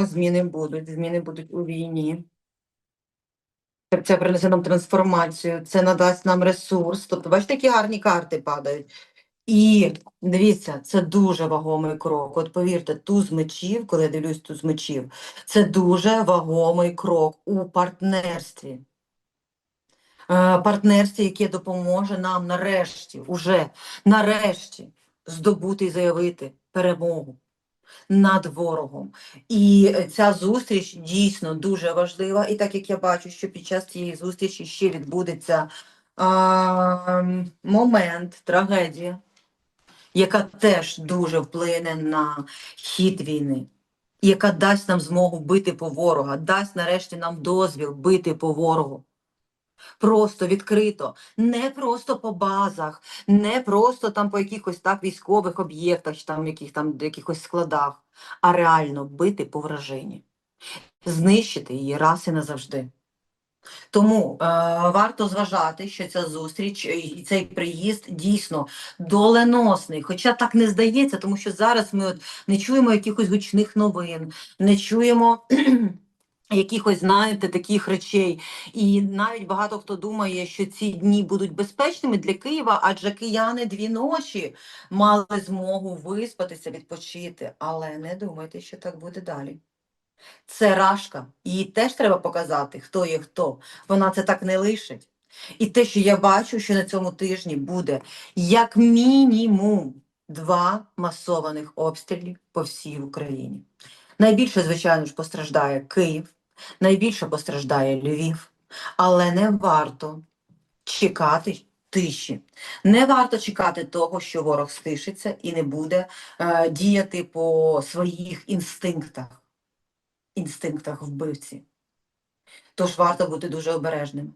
Зміни будуть, зміни будуть у війні. Це принесе нам трансформацію, це надасть нам ресурс. Тобто, бачите, які гарні карти падають. І дивіться, це дуже вагомий крок. От повірте, туз мечів, коли я дивлюсь туз мечів, це дуже вагомий крок у партнерстві. Е, Партнерстві, яке допоможе нам нарешті, уже нарешті здобути і заявити перемогу над ворогом. І ця зустріч дійсно дуже важлива. І так як я бачу, що під час цієї зустрічі ще відбудеться а, момент, трагедія, яка теж дуже вплине на хід війни, яка дасть нам змогу бити по ворога, дасть нарешті нам дозвіл бити по ворогу. Просто відкрито, не просто по базах, не просто там по якихось так військових об'єктах, чи там яких там якихось складах, а реально бити по вражині, знищити її раз і назавжди. Тому е, варто зважати, що ця зустріч і цей приїзд дійсно доленосний. Хоча так не здається, тому що зараз ми от не чуємо якихось гучних новин, не чуємо якихось, знаєте, таких речей. І навіть багато хто думає, що ці дні будуть безпечними для Києва, адже кияни дві ночі мали змогу виспатися, відпочити. Але не думайте, що так буде далі. Це рашка, її теж треба показати, хто є хто. Вона це так не лишить. І те, що я бачу, що на цьому тижні буде як мінімум два масованих обстрілів по всій Україні. Найбільше, звичайно ж, постраждає Київ, найбільше постраждає Львів, але не варто чекати тиші. Не варто чекати того, що ворог стишиться і не буде е, діяти по своїх інстинктах, інстинктах вбивці. Тож варто бути дуже обережним.